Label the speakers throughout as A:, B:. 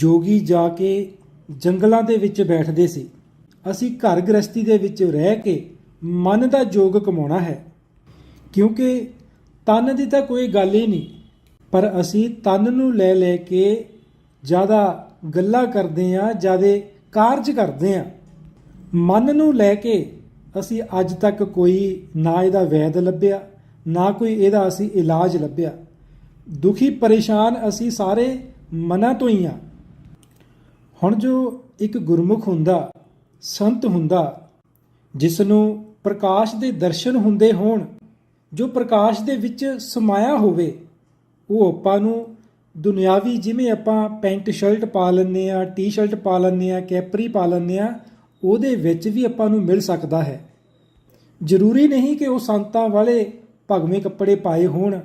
A: ਜੋਗੀ ਜਾ ਕੇ ਜੰਗਲਾਂ ਦੇ ਵਿੱਚ ਬੈਠਦੇ ਸੀ। ਅਸੀਂ ਘਰ ਗ੍ਰਸਤੀ ਦੇ ਵਿੱਚ ਰਹਿ ਕੇ ਮਨ ਦਾ ਜੋਗ ਕਮਾਉਣਾ ਹੈ। ਕਿਉਂਕਿ ਤਨ ਦੀ ਤਾਂ ਕੋਈ ਗੱਲ ਹੀ ਨਹੀਂ, ਪਰ ਅਸੀਂ ਤਨ ਨੂੰ ਲੈ ਲੈ ਕੇ ਜ਼ਿਆਦਾ ਗੱਲਾਂ ਕਰਦੇ ਆ ਜ਼ਿਆਦਾ ਕਾਰਜ ਕਰਦੇ ਆ ਮਨ ਨੂੰ ਲੈ ਕੇ ਅਸੀਂ ਅੱਜ ਤੱਕ ਕੋਈ ਨਾ ਇਹਦਾ ਵੈਦ ਲੱਭਿਆ, ਨਾ ਕੋਈ ਇਹਦਾ ਅਸੀਂ ਇਲਾਜ ਲੱਭਿਆ। ਦੁਖੀ ਪਰੇਸ਼ਾਨ ਅਸੀਂ ਸਾਰੇ ਮਨਾਂ ਤੋਂ ਹੀ ਆ ਹੁਣ ਜੋ ਇੱਕ ਗੁਰਮੁਖ ਹੁੰਦਾ, ਸੰਤ ਹੁੰਦਾ ਜਿਸ ਨੂੰ ਪ੍ਰਕਾਸ਼ ਦੇ ਦਰਸ਼ਨ ਹੁੰਦੇ ਹੋਣ, ਜੋ ਪ੍ਰਕਾਸ਼ ਦੇ ਵਿੱਚ ਸਮਾਇਆ ਹੋਵੇ, ਉਹ ਆਪਾਂ ਨੂੰ ਦੁਨਿਆਵੀ ਜਿਵੇਂ ਆਪਾਂ ਪੈਂਟ ਸ਼ਰਟ ਪਾ ਲੈਂਦੇ ਆ ਟੀ-ਸ਼ਰਟ ਪਾ ਲੈਂਦੇ ਆ ਕੈਪਰੀ ਪਾ ਲੈਂਦੇ ਆ ਉਹਦੇ ਵਿੱਚ ਵੀ ਆਪਾਂ ਨੂੰ ਮਿਲ ਸਕਦਾ ਹੈ। ਜ਼ਰੂਰੀ ਨਹੀਂ ਕਿ ਉਹ ਸੰਤਾਂ ਵਾਲੇ ਭਗਵੇਂ ਕੱਪੜੇ ਪਾਏ ਹੋਣ,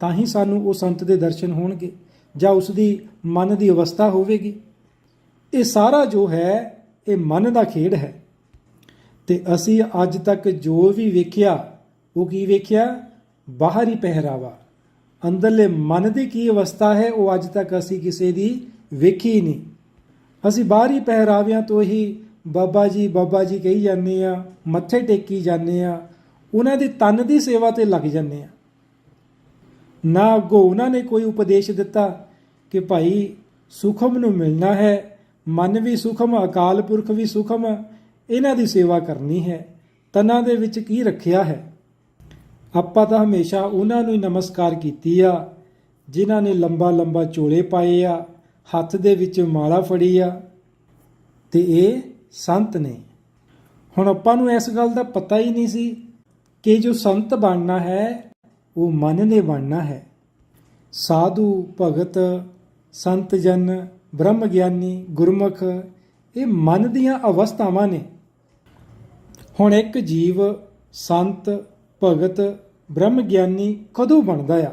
A: ਤਾਂ ਹੀ ਸਾਨੂੰ ਉਹ ਸੰਤ ਦੇ ਦਰਸ਼ਨ ਹੋਣਗੇ, ਜਾਂ ਉਸ ਦੀ ਮਨ ਦੀ ਅਵਸਥਾ ਹੋਵੇਗੀ। ਇਹ ਸਾਰਾ ਜੋ ਹੈ, ਇਹ ਮਨ ਦਾ ਖੇਡ ਹੈ। ਤੇ ਅਸੀਂ ਅੱਜ ਤੱਕ ਜੋ ਵੀ ਵੇਖਿਆ, ਉਹ ਕੀ ਵੇਖਿਆ? ਬਾਹਰੀ ਪਹਿਰਾਵਾ। ਅੰਦਰਲੇ ਮਨ ਦੀ ਕੀ ਅਵਸਥਾ ਹੈ, ਉਹ ਅੱਜ ਤੱਕ ਅਸੀਂ ਕਿਸੇ ਦੀ ਵੇਖੀ ਨਹੀਂ। ਅਸੀਂ ਬਾਹਰੀ ਪਹਿਰਾਵਿਆਂ ਤੋਂ ਹੀ ਬਾਬਾ ਜੀ ਬਾਬਾ ਜੀ ਕਹੀ ਜਾਂਦੇ ਆ ਮੱਥੇ ਟੇਕੀ ਜਾਂਦੇ ਆ ਉਹਨਾਂ ਦੀ ਤਨ ਦੀ ਸੇਵਾ ਤੇ ਲੱਗ ਜਾਂਦੇ ਆ ਨਾ ਅੱਗੋਂ ਉਹਨਾਂ ਨੇ ਕੋਈ ਉਪਦੇਸ਼ ਦਿੱਤਾ ਕਿ ਭਾਈ ਸੁਖਮ ਨੂੰ ਮਿਲਣਾ ਹੈ ਮਨ ਵੀ ਸੁਖਮ, ਅਕਾਲ ਪੁਰਖ ਵੀ ਸੁਖਮ, ਇਹਨਾਂ ਦੀ ਸੇਵਾ ਕਰਨੀ ਹੈ। ਤਨਾਂ ਦੇ ਵਿੱਚ ਕੀ ਰੱਖਿਆ ਹੈ? ਆਪਾਂ ਤਾਂ ਹਮੇਸ਼ਾ ਉਹਨਾਂ ਨੂੰ ਹੀ ਨਮਸਕਾਰ ਕੀਤੀ ਆ, ਜਿਨ੍ਹਾਂ ਨੇ ਲੰਬਾ ਲੰਬਾ ਚੋਲੇ ਪਾਏ ਆ, ਹੱਥ ਦੇ ਵਿੱਚ ਮਾਲਾ ਫੜੀ ਆ। ਤੇ ਇਹ ਸੰਤ ਨੇ। ਹੁਣ ਆਪਾਂ ਨੂੰ ਇਸ ਗੱਲ ਦਾ ਪਤਾ ਹੀ ਨਹੀਂ ਸੀ ਕਿ ਜੋ ਸੰਤ ਬਣਨਾ ਹੈ, ਉਹ ਮਨ ਨੇ ਬਣਨਾ ਹੈ। ਸਾਧੂ, ਭਗਤ ਸੰਤ ਜਨ ਬ੍ਰਹਮ ਗਿਆਨੀ, ਗੁਰਮੁਖ, ਇਹ ਮਨ ਦੀਆਂ ਅਵਸਥਾਵਾਂ ਨੇ। ਹੁਣ ਇੱਕ ਜੀਵ, ਸੰਤ, ਭਗਤ, ਬ੍ਰਹਮ ਗਿਆਨੀ ਕਦੋਂ ਬਣਦਾ ਆ?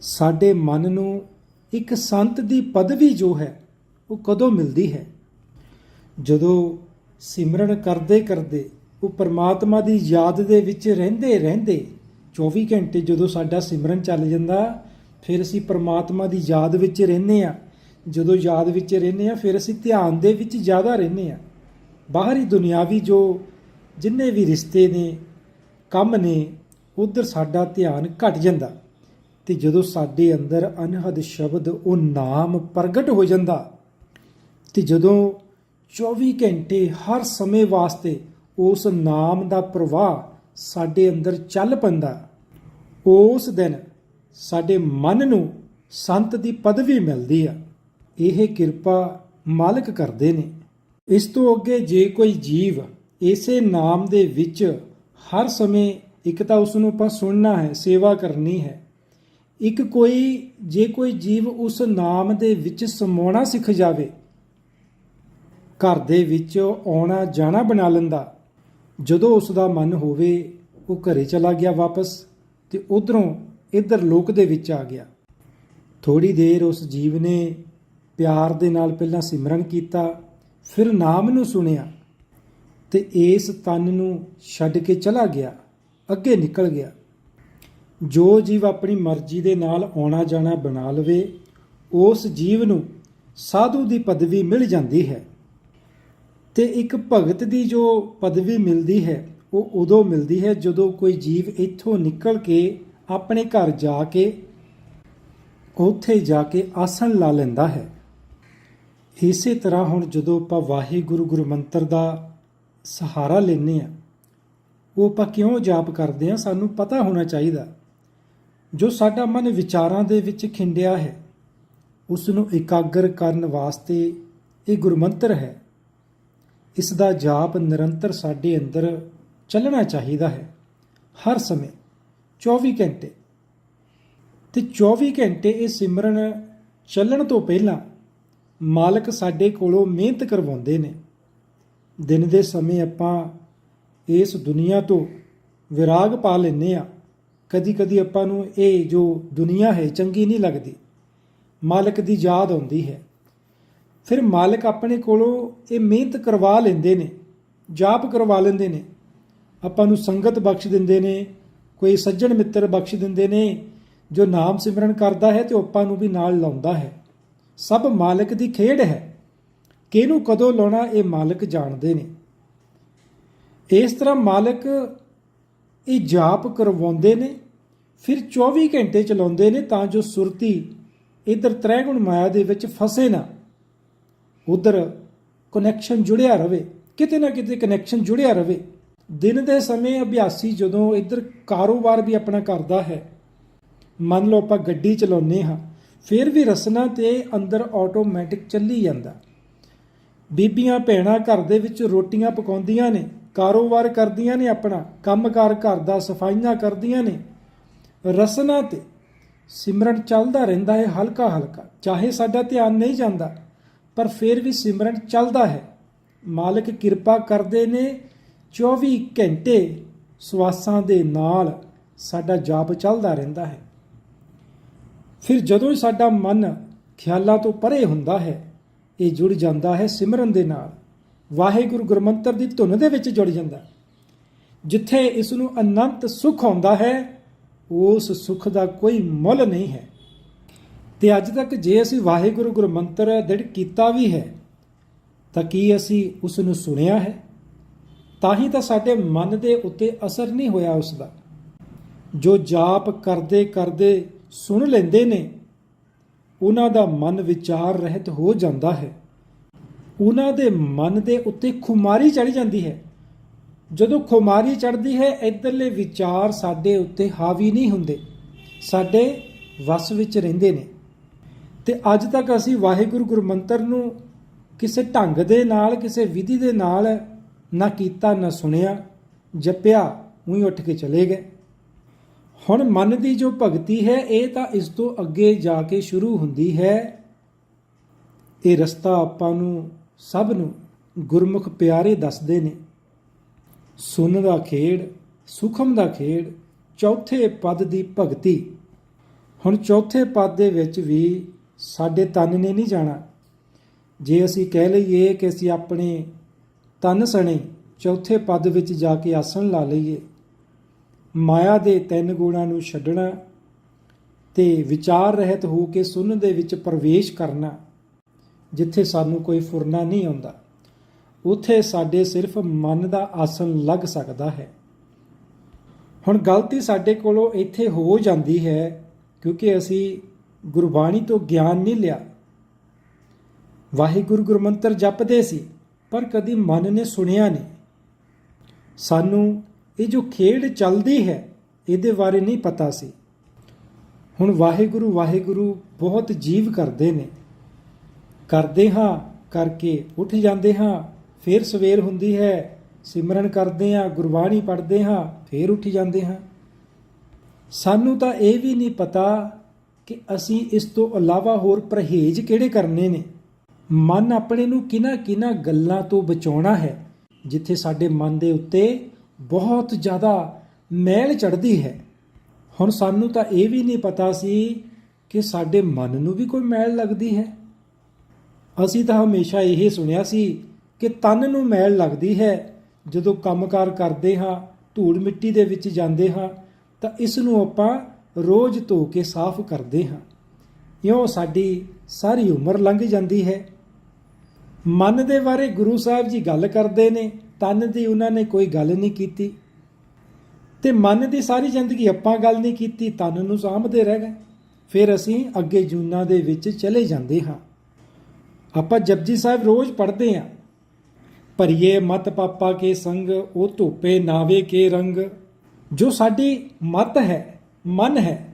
A: ਸਾਡੇ ਮਨ ਨੂੰ ਇੱਕ ਸੰਤ ਦੀ ਪਦਵੀ ਜੋ ਹੈ, ਉਹ ਕਦੋਂ ਮਿਲਦੀ ਹੈ? ਜਦੋਂ ਸਿਮਰਨ ਕਰਦੇ ਕਰਦੇ ਉਹ ਪਰਮਾਤਮਾ ਦੀ ਯਾਦ ਦੇ ਵਿੱਚ ਰਹਿੰਦੇ ਰਹਿੰਦੇ 24 ਘੰਟੇ ਜਦੋਂ ਸਾਡਾ ਸਿਮਰਨ ਚੱਲ ਜਾਂਦਾ, ਫਿਰ ਅਸੀਂ ਪਰਮਾਤਮਾ ਦੀ ਯਾਦ ਵਿੱਚ ਰਹਿੰਦੇ ਆ ਜਦੋਂ ਯਾਦ ਵਿੱਚ ਰਹਿੰਦੇ ਆ ਫਿਰ ਅਸੀਂ ਧਿਆਨ ਦੇ ਵਿੱਚ ਜ਼ਿਆਦਾ ਰਹਿੰਦੇ ਆ ਬਾਹਰੀ ਦੁਨਿਆਵੀ ਜੋ ਜਿੰਨੇ ਵੀ ਰਿਸ਼ਤੇ ਨੇ, ਕੰਮ ਨੇ, ਉਧਰ ਸਾਡਾ ਧਿਆਨ ਘਟ ਜਾਂਦਾ। ਤੇ ਜਦੋਂ ਸਾਡੇ ਅੰਦਰ ਅਨਹਦ ਸ਼ਬਦ ਉਹ ਨਾਮ ਪ੍ਰਗਟ ਹੋ ਜਾਂਦਾ, ਤੇ ਜਦੋਂ 24 ਘੰਟੇ ਹਰ ਸਮੇਂ ਵਾਸਤੇ ਉਸ ਨਾਮ ਦਾ ਪ੍ਰਵਾਹ ਸਾਡੇ ਅੰਦਰ ਚੱਲ ਪੈਂਦਾ, ਉਸ ਦਿਨ ਸਾਡੇ ਮਨ ਨੂੰ ਸੰਤ ਦੀ ਪਦਵੀ ਮਿਲਦੀ ਆ। ਇਹ ਕਿਰਪਾ ਮਾਲਕ ਕਰਦੇ ਨੇ। ਇਸ ਤੋਂ ਅੱਗੇ ਜੇ ਕੋਈ ਜੀਵ ਇਸੇ ਨਾਮ ਦੇ ਵਿੱਚ ਹਰ ਸਮੇਂ ਇੱਕ ਤਾਂ ਉਸ ਨੂੰ ਆਪਾਂ ਸੁਣਨਾ ਹੈ, ਸੇਵਾ ਕਰਨੀ ਹੈ। ਇੱਕ ਕੋਈ, ਜੇ ਕੋਈ ਜੀਵ ਉਸ ਨਾਮ ਦੇ ਵਿੱਚ ਸਮਾਉਣਾ ਸਿੱਖ ਜਾਵੇ, ਘਰ ਦੇ ਵਿੱਚ ਆਉਣਾ ਜਾਣਾ ਬਣਾ ਲੈਂਦਾ, ਜਦੋਂ ਉਸ ਦਾ ਮਨ ਹੋਵੇ, ਉਹ ਘਰੇ ਚਲਾ ਗਿਆ ਵਾਪਸ ਤੇ ਉਧਰੋਂ ਇੱਧਰ ਲੋਕ ਦੇ ਵਿੱਚ ਆ ਗਿਆ। ਥੋੜੀ ਦੇਰ ਉਸ ਜੀਵ ਨੇ ਪਿਆਰ ਦੇ ਨਾਲ ਪਹਿਲਾਂ ਸਿਮਰਨ ਕੀਤਾ, ਫਿਰ ਨਾਮ ਨੂੰ ਸੁਣਿਆ ਤੇ ਇਸ ਤਨ ਨੂੰ ਛੱਡ ਕੇ ਚਲਾ ਗਿਆ, ਅੱਗੇ ਨਿਕਲ ਗਿਆ। ਜੋ ਜੀਵ ਆਪਣੀ ਮਰਜ਼ੀ ਦੇ ਨਾਲ ਆਉਣਾ ਜਾਣਾ ਬਣਾ ਲਵੇ, ਉਸ ਜੀਵ ਨੂੰ ਸਾਧੂ ਦੀ ਪਦਵੀ ਮਿਲ ਜਾਂਦੀ ਹੈ ਤੇ ਇੱਕ ਭਗਤ ਦੀ ਜੋ ਪਦਵੀ ਮਿਲਦੀ ਹੈ, ਉਹ ਉਦੋਂ ਮਿਲਦੀ ਹੈ ਜਦੋਂ ਕੋਈ ਜੀਵ ਇੱਥੋਂ ਨਿਕਲ ਕੇ ਆਪਣੇ ਘਰ ਜਾ ਕੇ, ਉੱਥੇ ਜਾ ਕੇ ਆਸਣ ਲਾ ਲੈਂਦਾ ਹੈ। ਇਸੇ ਤਰ੍ਹਾਂ ਹੁਣ ਜਦੋਂ ਆਪਾਂ ਵਾਹਿਗੁਰੂ ਗੁਰੂ ਮੰਤਰ ਦਾ ਸਹਾਰਾ ਲੈਨੇ ਆ ਉਹ ਆਪਾਂ ਕਿਉਂ ਜਾਪ ਕਰਦੇ ਆ ਸਾਨੂੰ ਪਤਾ ਹੋਣਾ ਚਾਹੀਦਾ। ਜੋ ਸਾਡਾ ਮਨ ਵਿਚਾਰਾਂ ਦੇ ਵਿੱਚ ਖਿੰਡਿਆ ਹੈ ਉਸ ਨੂੰ ਇਕਾਗਰ ਕਰਨ ਵਾਸਤੇ ਇਹ ਗੁਰਮੰਤਰ ਹੈ। ਇਸ ਦਾ ਜਾਪ ਨਿਰੰਤਰ ਸਾਡੇ ਅੰਦਰ ਚੱਲਣਾ ਚਾਹੀਦਾ ਹੈ, ਹਰ ਸਮੇਂ 24 ਘੰਟੇ। ਤੇ 24 ਘੰਟੇ ਇਹ ਸਿਮਰਨ ਚੱਲਣ ਤੋਂ ਪਹਿਲਾਂ ਮਾਲਕ ਸਾਡੇ ਕੋਲੋਂ ਮਿਹਨਤ ਕਰਵਾਉਂਦੇ ਨੇ। ਦਿਨ ਦੇ ਸਮੇਂ ਆਪਾਂ ਇਸ ਦੁਨੀਆ ਤੋਂ ਵਿਰਾਗ ਪਾ ਲੈਨੇ ਆ ਕਦੀ ਕਦੀ ਆਪਾਂ ਨੂੰ ਇਹ ਜੋ ਦੁਨੀਆ ਹੈ ਚੰਗੀ ਨਹੀਂ ਲੱਗਦੀ। ਮਾਲਕ ਦੀ ਯਾਦ ਆਉਂਦੀ ਹੈ। ਫਿਰ ਮਾਲਕ ਆਪਣੇ ਕੋਲੋਂ ਇਹ ਮਿਹਨਤ ਕਰਵਾ ਲੈਂਦੇ ਨੇ, ਜਾਪ ਕਰਵਾ ਲੈਂਦੇ ਨੇ। ਆਪਾਂ ਨੂੰ ਸੰਗਤ ਬਖਸ਼ ਦਿੰਦੇ ਨੇ, ਕੋਈ ਸੱਜਣ ਮਿੱਤਰ ਬਖਸ਼ ਦਿੰਦੇ ਨੇ। ਜੋ ਨਾਮ ਸਿਮਰਨ ਕਰਦਾ ਹੈ ਤੇ ਉਹ ਆਪਾਂ ਨੂੰ ਵੀ ਨਾਲ ਲਾਉਂਦਾ ਹੈ। ਸਭ ਮਾਲਕ ਦੀ ਖੇਡ ਹੈ। ਕਿਹਨੂੰ ਕਦੋਂ ਲਾਉਣਾ ਇਹ ਮਾਲਕ ਜਾਣਦੇ ਨੇ। ਇਸ ਤਰ੍ਹਾਂ ਮਾਲਕ ਇਹ ਜਾਪ ਕਰਵਾਉਂਦੇ ਨੇ, ਫਿਰ 24 ਘੰਟੇ ਚਲਾਉਂਦੇ ਨੇ ਤਾਂ ਜੋ ਸੁਰਤੀ ਇਧਰ ਤ੍ਰੈਗੁਣ ਮਾਇਆ ਦੇ ਵਿੱਚ ਫਸੇ ਨਾ। ਉਧਰ ਕਨੈਕਸ਼ਨ ਜੁੜਿਆ ਰਵੇ, ਕਿਤੇ ਨਾ ਕਿਤੇ ਕਨੈਕਸ਼ਨ ਜੁੜਿਆ ਰਵੇ। ਦਿਨ ਦੇ ਸਮੇਂ ਅਭਿਆਸੀ ਜਦੋਂ ਇਧਰ ਕਾਰੋਬਾਰ ਵੀ ਆਪਣਾ ਕਰਦਾ ਹੈ। ਮੰਨ ਲਓ ਆਪਾਂ ਗੱਡੀ ਚਲਾਉਂਦੇ ਹਾਂ। ਫਿਰ ਵੀ ਰਸਨਾ ਤੇ ਅੰਦਰ ਆਟੋਮੈਟਿਕ ਚੱਲੀ ਜਾਂਦਾ। ਬੀਬੀਆਂ ਭੈਣਾਂ ਘਰ ਦੇ ਵਿੱਚ ਰੋਟੀਆਂ ਪਕਾਉਂਦੀਆਂ ਨੇ, ਕਾਰੋਬਾਰ ਕਰਦੀਆਂ ਨੇ ਆਪਣਾ, ਕੰਮਕਾਰ ਘਰ ਦਾ ਸਫਾਈਆਂ ਕਰਦੀਆਂ ਨੇ। ਰਸਨਾ ਤੇ ਸਿਮਰਨ ਚੱਲਦਾ ਰਹਿੰਦਾ ਹੈ ਹਲਕਾ ਹਲਕਾ ਚਾਹੇ ਸਾਡਾ ਧਿਆਨ ਨਹੀਂ ਜਾਂਦਾ, ਪਰ ਫਿਰ ਵੀ ਸਿਮਰਨ ਚੱਲਦਾ ਹੈ। ਮਾਲਕ ਕਿਰਪਾ ਕਰਦੇ ਨੇ 24 ਘੰਟੇ ਸਵਾਸਾਂ ਦੇ ਨਾਲ ਸਾਡਾ ਜਾਪ ਚੱਲਦਾ ਰਹਿੰਦਾ ਹੈ। ਫਿਰ ਜਦੋਂ ਹੀ ਸਾਡਾ ਮਨ ਖਿਆਲਾਂ ਤੋਂ ਪਰੇ ਹੁੰਦਾ ਹੈ, ਇਹ ਜੁੜ ਜਾਂਦਾ ਹੈ ਸਿਮਰਨ ਦੇ ਨਾਲ। ਵਾਹਿਗੁਰੂ ਗੁਰਮੰਤਰ ਦੀ ਧੁਨ ਦੇ ਵਿੱਚ ਜੁੜ ਜਾਂਦਾ ਜਿੱਥੇ ਇਸ ਨੂੰ ਅਨੰਤ ਸੁਖ ਆਉਂਦਾ ਹੈ, ਉਸ ਸੁਖ ਦਾ ਕੋਈ ਮੁੱਲ ਨਹੀਂ ਹੈ। ਤੇ ਅੱਜ ਤੱਕ ਜੇ ਅਸੀਂ ਵਾਹਿਗੁਰੂ ਗੁਰਮੰਤਰ ਦ੍ਰਿੜ ਕੀਤਾ ਵੀ ਹੈ, ਤਾਂ ਕੀ ਅਸੀਂ ਉਸ ਨੂੰ ਸੁਣਿਆ ਹੈ? ਤਾਂ ਹੀ ਤਾਂ ਸਾਡੇ ਮਨ ਦੇ ਉੱਤੇ ਅਸਰ ਨਹੀਂ ਹੋਇਆ ਉਸ ਦਾ। ਜੋ ਜਾਪ ਕਰਦੇ ਕਰਦੇ ਸੁਣ ਲੈਂਦੇ ਨੇ। ਉਹਨਾਂ ਦਾ ਮਨ ਵਿਚਾਰ ਰਹਿਤ ਹੋ ਜਾਂਦਾ ਹੈ। ਉਹਨਾਂ ਦੇ ਮਨ ਦੇ ਉੱਤੇ ਖੁਮਾਰੀ ਚੜ ਜਾਂਦੀ ਹੈ। ਜਦੋਂ ਖੁਮਾਰੀ ਚੜਦੀ ਹੈ, ਇਧਰਲੇ ਵਿਚਾਰ ਸਾਡੇ ਉੱਤੇ ਹਾਵੀ ਨਹੀਂ ਹੁੰਦੇ। ਸਾਡੇ ਵਸ ਵਿੱਚ ਰਹਿੰਦੇ ਨੇ। ਤੇ ਅੱਜ ਤੱਕ ਅਸੀਂ ਵਾਹਿਗੁਰੂ ਗੁਰਮੰਤਰ ਨੂੰ ਕਿਸੇ ਢੰਗ ਦੇ ਨਾਲ, ਕਿਸੇ ਵਿਧੀ ਦੇ ਨਾਲ ਨਾ ਕੀਤਾ, ਨਾ ਸੁਣਿਆ। ਜਪਿਆ, ਉਹੀ ਉੱਠ ਕੇ ਚਲੇ ਗਏ। ਹੁਣ ਮਨ ਦੀ ਜੋ ਭਗਤੀ ਹੈ, ਇਹ ਤਾਂ ਇਸ ਤੋਂ ਅੱਗੇ ਜਾ ਕੇ ਸ਼ੁਰੂ ਹੁੰਦੀ ਹੈ। ਇਹ ਰਸਤਾ ਆਪਾਂ ਨੂੰ ਸਭ ਨੂੰ ਗੁਰਮੁਖ ਪਿਆਰੇ ਦੱਸਦੇ ਨੇ। ਸੁਨ ਦਾ ਖੇੜ ਸੁਖਮ ਦਾ ਖੇੜ ਚੌਥੇ ਪਦ ਦੀ ਭਗਤੀ। ਹੁਣ ਚੌਥੇ ਪਦ ਦੇ ਵਿੱਚ ਵੀ ਸਾਡੇ ਤਨ ਨੇ ਨਹੀਂ ਜਾਣਾ। ਜੇ ਅਸੀਂ ਕਹਿ ਲਈਏ ਕਿ ਅਸੀਂ ਆਪਣੇ ਤਨ ਸਣੇ ਚੌਥੇ ਪਦ ਵਿੱਚ ਜਾ ਕੇ ਆਸਣ ਲਾ ਲਈਏ ਮਾਇਆ ਦੇ ਤਿੰਨ ਗੁਣਾਂ ਨੂੰ ਛੱਡਣਾ ਤੇ ਵਿਚਾਰ ਰਹਿਤ ਹੋ ਕੇ ਸੁਣਨ ਦੇ ਵਿੱਚ ਪ੍ਰਵੇਸ਼ ਕਰਨਾ, ਜਿੱਥੇ ਸਾਨੂੰ ਕੋਈ ਫੁਰਨਾ ਨਹੀਂ ਆਉਂਦਾ, ਉਥੇ ਸਾਡੇ ਸਿਰਫ ਮਨ ਦਾ ਆਸਨ ਲੱਗ ਸਕਦਾ ਹੈ। ਹੁਣ ਗਲਤੀ ਸਾਡੇ ਕੋਲੋਂ ਇੱਥੇ ਹੋ ਜਾਂਦੀ ਹੈ, ਕਿਉਂਕਿ ਅਸੀਂ ਗੁਰਬਾਣੀ ਤੋਂ ਗਿਆਨ ਨਹੀਂ ਲਿਆ। ਵਾਹਿਗੁਰੂ ਗੁਰਮੰਤਰ ਜਪਦੇ ਸੀ, ਪਰ ਕਦੀ ਮਨ ਨੇ ਸੁਣਿਆ ਨਹੀਂ। ਸਾਨੂੰ ਇਹ ਜੋ ਖੇਡ ਚੱਲਦੀ ਹੈ, ਇਹਦੇ ਬਾਰੇ ਨਹੀਂ ਪਤਾ ਸੀ। ਹੁਣ ਵਾਹਿਗੁਰੂ ਵਾਹਿਗੁਰੂ ਬਹੁਤ ਜੀਵ ਕਰਦੇ ਨੇ। ਕਰਦੇ ਹਾਂ, ਕਰਕੇ ਉੱਠ ਜਾਂਦੇ ਹਾਂ, ਫਿਰ ਸਵੇਰ ਹੁੰਦੀ ਹੈ, ਸਿਮਰਨ ਕਰਦੇ ਹਾਂ, ਗੁਰਬਾਣੀ ਪੜ੍ਹਦੇ ਹਾਂ, ਫਿਰ ਉੱਠ ਜਾਂਦੇ ਹਾਂ। ਸਾਨੂੰ ਤਾਂ ਇਹ ਵੀ ਨਹੀਂ ਪਤਾ ਕਿ ਅਸੀਂ ਇਸ ਤੋਂ ਇਲਾਵਾ ਹੋਰ ਪਰਹੇਜ਼ ਕਿਹੜੇ ਕਰਨੇ ਨੇ। ਮਨ ਆਪਣੇ ਨੂੰ ਕਿਨਾ ਕਿਨਾ ਗੱਲਾਂ ਤੋਂ ਬਚਾਉਣਾ ਹੈ, ਜਿੱਥੇ ਸਾਡੇ ਮਨ ਦੇ ਉੱਤੇ ਬਹੁਤ ਜ਼ਿਆਦਾ ਮਹਿਲ ਚੜਦੀ ਹੈ। ਹੁਣ ਸਾਨੂੰ ਤਾਂ ਇਹ ਵੀ ਨਹੀਂ ਪਤਾ ਸੀ ਕਿ ਸਾਡੇ ਮਨ ਨੂੰ ਵੀ ਕੋਈ ਮੈਲ ਲੱਗਦੀ ਹੈ। ਅਸੀਂ ਤਾਂ ਹਮੇਸ਼ਾ ਇਹ ਸੁਣਿਆ ਸੀ ਕਿ ਤਨ ਨੂੰ ਮੈਲ ਲੱਗਦੀ ਹੈ। ਜਦੋਂ ਕੰਮਕਾਰ ਕਰਦੇ ਹਾਂ, ਧੂੜ ਮਿੱਟੀ ਦੇ ਵਿੱਚ ਜਾਂਦੇ ਹਾਂ, ਤਾਂ ਇਸ ਨੂੰ ਆਪਾਂ ਰੋਜ਼ ਧੋ ਕੇ ਸਾਫ਼ ਕਰਦੇ ਹਾਂ। ਇਉਂ ਸਾਡੀ ਸਾਰੀ ਉਮਰ ਲੰਘ ਜਾਂਦੀ ਹੈ। ਮਨ ਦੇ ਬਾਰੇ ਗੁਰੂ ਸਾਹਿਬ ਜੀ ਗੱਲ ਕਰਦੇ ਨੇ ਤਨ ਦੀ ਉਹਨਾਂ ਨੇ ਕੋਈ ਗੱਲ ਨਹੀਂ ਕੀਤੀ ਤੇ ਮਨ ਦੀ ਸਾਰੀ ਜ਼ਿੰਦਗੀ ਆਪਾਂ ਗੱਲ ਨਹੀਂ ਕੀਤੀ, ਤਨ ਨੂੰ ਸਾਂਭਦੇ ਰਹਿ ਗਏ। ਫਿਰ ਅਸੀਂ ਅੱਗੇ ਜੂਨਾਂ ਦੇ ਵਿੱਚ ਚਲੇ ਜਾਂਦੇ ਹਾਂ। ਆਪਾਂ ਜਪਜੀ ਸਾਹਿਬ ਰੋਜ਼ ਪੜ੍ਹਦੇ ਹਾਂ। ਭਰੀਏ ਮਤ ਪਾਪਾ ਕੇ ਸੰਗ, ਉਹ ਧੋਪੇ ਨਾਵੇ ਕੇ ਰੰਗ। ਜੋ ਸਾਡੀ ਮਤ ਹੈ, ਮਨ ਹੈ,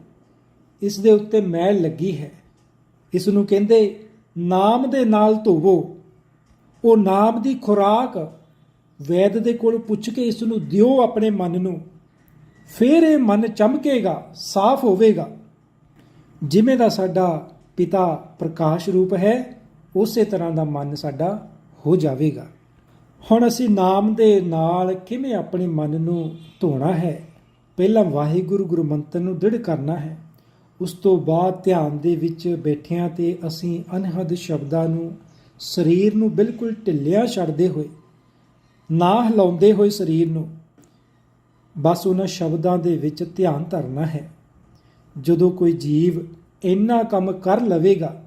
A: ਇਸ ਦੇ ਉੱਤੇ ਮੈਲ ਲੱਗੀ ਹੈ। ਇਸ ਨੂੰ ਕਹਿੰਦੇ ਨਾਮ ਦੇ ਨਾਲ ਧੋਵੋ। ਉਹ ਨਾਮ ਦੀ ਖੁਰਾਕ ਵੈਦ ਦੇ ਕੋਲ ਪੁੱਛ ਕੇ ਇਸ ਨੂੰ ਦਿਓ ਆਪਣੇ ਮਨ ਨੂੰ, ਫਿਰ ਇਹ ਮਨ ਚਮਕੇਗਾ, ਸਾਫ਼ ਹੋਵੇਗਾ। ਜਿਵੇਂ ਦਾ ਸਾਡਾ ਪਿਤਾ ਪ੍ਰਕਾਸ਼ ਰੂਪ ਹੈ, ਉਸੇ ਤਰ੍ਹਾਂ ਦਾ ਮਨ ਸਾਡਾ ਹੋ ਜਾਵੇਗਾ। ਹੁਣ ਅਸੀਂ ਨਾਮ ਦੇ ਨਾਲ ਕਿਵੇਂ ਆਪਣੇ ਮਨ ਨੂੰ ਧੋਣਾ ਹੈ? ਪਹਿਲਾਂ ਵਾਹਿਗੁਰੂ ਗੁਰੂ ਮੰਤਰ ਨੂੰ ਦ੍ਰਿੜ ਕਰਨਾ ਹੈ। ਉਸ ਤੋਂ ਬਾਅਦ ਧਿਆਨ ਦੇ ਵਿੱਚ ਬੈਠਿਆਂ ਤੇ ਅਸੀਂ ਅਨਹਦ ਸ਼ਬਦਾਂ ਨੂੰ, ਸਰੀਰ ਨੂੰ ਬਿਲਕੁਲ ਢਿੱਲਿਆ ਛੱਡਦੇ ਹੋਏ ਨਾ ਹਿਲਾਉਂਦੇ ਹੋਏ ਸਰੀਰ ਨੂੰ। ਬਸ ਉਹਨਾਂ ਸ਼ਬਦਾਂ ਦੇ ਵਿੱਚ ਧਿਆਨ ਧਰਨਾ ਹੈ। ਜਦੋਂ ਕੋਈ ਜੀਵ ਇੰਨਾ ਕੰਮ ਕਰ ਲਵੇਗਾ,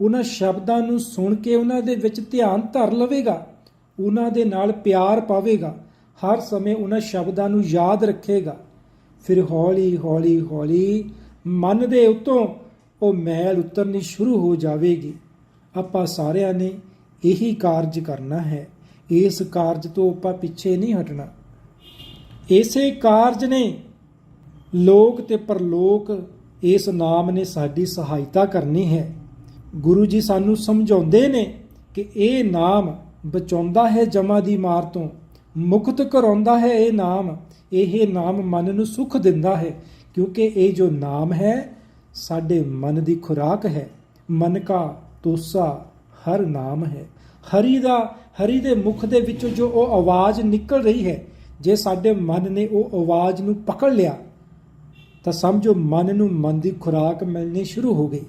A: ਉਹਨਾਂ ਸ਼ਬਦਾਂ ਨੂੰ ਸੁਣ ਕੇ ਉਹਨਾਂ ਦੇ ਵਿੱਚ ਧਿਆਨ ਧਰ ਲਵੇਗਾ, ਉਹਨਾਂ ਦੇ ਨਾਲ ਪਿਆਰ ਪਾਵੇਗਾ, ਹਰ ਸਮੇਂ ਉਹਨਾਂ ਸ਼ਬਦਾਂ ਨੂੰ ਯਾਦ ਰੱਖੇਗਾ। ਫਿਰ ਹੌਲੀ ਹੌਲੀ ਹੌਲੀ ਮਨ ਦੇ ਉਤੋਂ ਉਹ ਮੈਲ ਉਤਰਨੀ ਸ਼ੁਰੂ ਹੋ ਜਾਵੇਗੀ। ਆਪਾਂ ਸਾਰਿਆਂ ਨੇ ਇਹੀ ਕਾਰਜ ਕਰਨਾ ਹੈ। ਇਸ ਕਾਰਜ ਤੋਂ ਆਪਾਂ ਪਿੱਛੇ ਨਹੀਂ ਹਟਣਾ। ਇਸੇ ਕਾਰਜ ਨੇ ਲੋਕ ਤੇ ਪਰਲੋਕ ਇਸ ਨਾਮ ਨੇ ਸਾਡੀ ਸਹਾਇਤਾ ਕਰਨੀ ਹੈ। ਗੁਰੂ ਜੀ ਸਾਨੂੰ ਸਮਝਾਉਂਦੇ ਨੇ ਕਿ ਇਹ ਨਾਮ ਬਚਾਉਂਦਾ ਹੈ ਜਮਾ ਦੀ ਮਾਰ ਤੋਂ, ਮੁਕਤ ਕਰਾਉਂਦਾ ਹੈ ਇਹ ਨਾਮ ਇਹ ਨਾਮ ਮਨ ਨੂੰ ਸੁਖ ਦਿੰਦਾ ਹੈ, ਕਿਉਂਕਿ ਇਹ ਜੋ ਨਾਮ ਹੈ, ਸਾਡੇ ਮਨ ਦੀ ਖੁਰਾਕ ਹੈ। ਮਨ ਕਾ ਤੋਸਾ ਹਰ ਨਾਮ ਹੈ। ਹਰੀ ਦਾ, ਹਰੀ ਦੇ ਮੁਖ ਦੇ ਵਿੱਚੋਂ ਜੋ ਉਹ ਆਵਾਜ਼ ਨਿਕਲ ਰਹੀ ਹੈ, ਜੇ ਸਾਡੇ ਮਨ ਨੇ ਉਹ ਆਵਾਜ਼ ਨੂੰ ਪਕੜ ਲਿਆ, ਤਾਂ ਸਮਝੋ ਮਨ ਨੂੰ ਮਨ ਦੀ ਖੁਰਾਕ ਮਿਲਣੀ ਸ਼ੁਰੂ ਹੋ ਗਈ।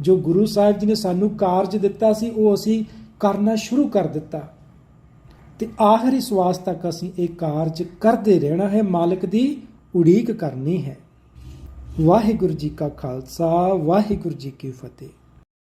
A: ਜੋ ਗੁਰੂ ਸਾਹਿਬ ਜੀ ਨੇ ਸਾਨੂੰ ਕਾਰਜ ਦਿੱਤਾ ਸੀ, ਉਹ ਅਸੀਂ ਕਰਨਾ ਸ਼ੁਰੂ ਕਰ ਦਿੱਤਾ। ਤੇ ਆਖਰੀ ਸਵਾਸ ਤੱਕ ਅਸੀਂ ਇਹ ਕਾਰਜ ਕਰਦੇ ਰਹਿਣਾ ਹੈ, ਮਾਲਕ ਦੀ ਉਡੀਕ ਕਰਨੀ ਹੈ। ਵਾਹਿਗੁਰੂ ਜੀ ਕਾ ਖਾਲਸਾ, ਵਾਹਿਗੁਰੂ ਜੀ ਕੀ ਫਤਿਹ।